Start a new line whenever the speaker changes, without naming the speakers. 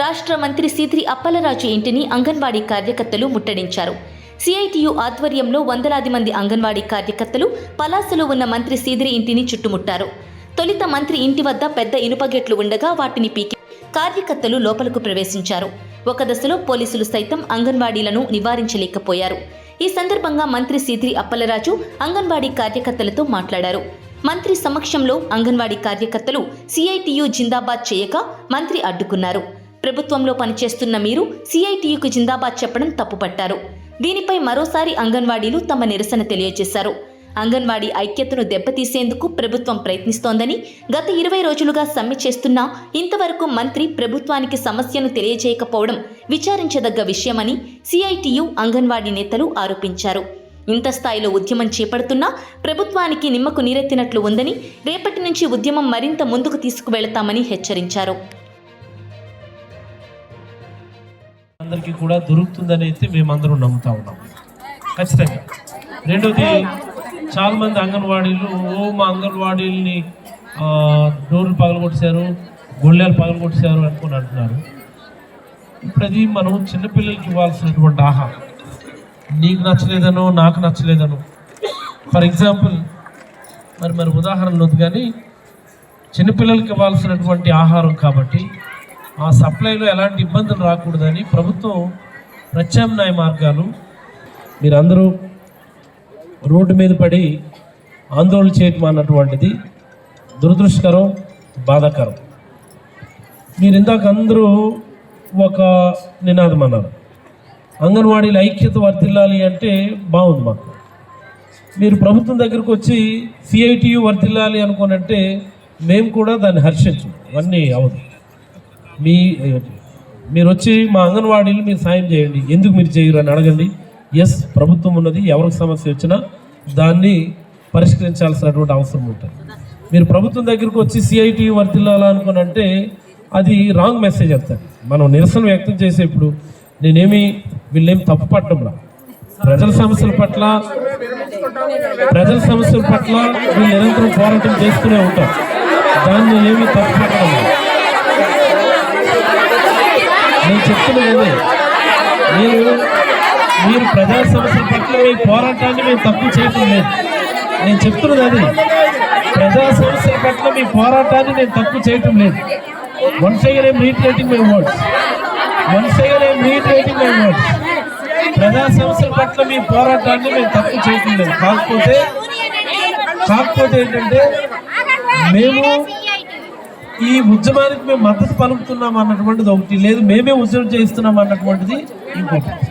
రాష్ట్ర మంత్రి సీత్రి అప్పలరాజు ఇంటిని అంగన్వాడీ కార్యకర్తలు ముట్టడించారు. సిఐటియు ఆధ్వర్యంలో వందలాది మంది అంగన్వాడీ కార్యకర్తలు పలాసలో ఉన్న మంత్రి సీదిరి ఇంటిని చుట్టుముట్టారు. తొలుత మంత్రి ఇంటి వద్ద పెద్ద ఇనుప గేట్లు ఉండగా వాటిని పీకి కార్యకర్తలు లోపలకు ప్రవేశించారు. ఒక దశలో పోలీసులు సైతం అంగన్వాడీలను నివారించలేకపోయారు. ఈ సందర్భంగా మంత్రి సీదిరి అప్పలరాజు అంగన్వాడీ కార్యకర్తలతో మాట్లాడారు. మంత్రి సమక్షంలో అంగన్వాడీ కార్యకర్తలు సిఐటియు జిందాబాద్ చేయక మంత్రి అడ్డుకున్నారు. ప్రభుత్వంలో పనిచేస్తున్న మీరు సిఐటియుకు జిందాబాద్ చెప్పడం తప్పుపట్టారు. దీనిపై మరోసారి అంగన్వాడీలు తమ నిరసన తెలియజేశారు. అంగన్వాడీ ఐక్యతను దెబ్బతీసేందుకు ప్రభుత్వం ప్రయత్నిస్తోందని గత ఇరవై రోజులుగా సమ్మె చేస్తున్నా ఇంతవరకు మంత్రి ప్రభుత్వానికి సమస్యను తెలియజేయకపోవడం విచారించదగ్గ విషయమని సిఐటియు అంగన్వాడీ నేతలు ఆరోపించారు. ఇంత స్థాయిలో ఉద్యమం చేపడుతున్నా ప్రభుత్వానికి నిమ్మకు నీరెత్తినట్లు ఉందని రేపటి నుంచి ఉద్యమం మరింత ముందుకు తీసుకువెళతామని హెచ్చరించారు.
అందరికీ కూడా దొరుకుతుందని అయితే మేమందరం నమ్ముతా ఉన్నాం. ఖచ్చితంగా. రెండోది చాలా మంది అంగన్వాడీలు ఓ మా అంగన్వాడీలని డోర్లు పగలగొట్టేశారు గొళ్ళెలు పగలగొట్టేశారు అనుకుని అంటున్నారు. ఇప్పుడు అది మనం చిన్నపిల్లలకి ఇవ్వాల్సినటువంటి ఆహారం. నీకు నచ్చలేదనో నాకు నచ్చలేదనో. ఫర్ ఎగ్జాంపుల్ మరి మరి ఉదాహరణలు కానీ చిన్నపిల్లలకి ఇవ్వాల్సినటువంటి ఆహారం కాబట్టి ఆ సప్లైలో ఎలాంటి ఇబ్బందులు రాకూడదని ప్రభుత్వం ప్రత్యామ్నాయ మార్గాలు మీరందరూ రోడ్డు మీద పడి ఆందోళన చేయటం అన్నటువంటిది దురదృష్టకరం బాధాకరం. మీరు ఇందాక అందరూ ఒక నినాదం అన్నారు. అంగన్వాడీల ఐక్యత వర్తిల్లాలి అంటే బాగుంది మాకు. మీరు ప్రభుత్వం దగ్గరకు వచ్చి సిఐటియు వర్తిల్లాలి అనుకోనంటే మేము కూడా దాన్ని హర్షించు. అవన్నీ అవదు. మీ మీరు వచ్చి మా అంగన్వాడీలు మీరు సాయం చేయండి. ఎందుకు మీరు చేయరు అని అడగండి. ఎస్ ప్రభుత్వం ఉన్నది. ఎవరికి సమస్య వచ్చినా దాన్ని పరిష్కరించాల్సినటువంటి అవసరం ఉంటుంది. మీరు ప్రభుత్వం దగ్గరకు వచ్చి సిఐటి వర్తిల్లాలనుకుని అంటే అది రాంగ్ మెసేజ్ వస్తుంది మనం నిరసన వ్యక్తం చేసేప్పుడు నేనేమి వీళ్ళేం తప్పు పట్టడంలా ప్రజల సమస్యల పట్ల ప్రజల సమస్యల పట్ల వీళ్ళు నిరంతరం పోరాటం చేస్తూనే ఉంటారు. దాన్ని ఏమీ తప్పు పట్టడం చెప్తున్నది మీరు మీరు ప్రజా సమస్యల పట్ల మీ పోరాటాన్ని మేము తప్పు చేయటం లేదు. నేను చెప్తున్నది అది. ప్రజా సమస్యల పట్ల మీ పోరాటాన్ని నేను తప్పు చేయటం లేదు. One second I'm reiterating my words one second I'm reiterating my words ప్రజా సమస్యల పట్ల మీ పోరాటాన్ని మేము తప్పు చేయటం లేదు. కాకపోతే కాకపోతే ఏంటంటే మేము ఈ ఉద్యమానికి మేము మద్దతు పలుకుతున్నాం అన్నటువంటిది ఒకటి. లేదు మేమే ఉద్యమం చేస్తున్నాం అన్నటువంటిది ఇంకొకటి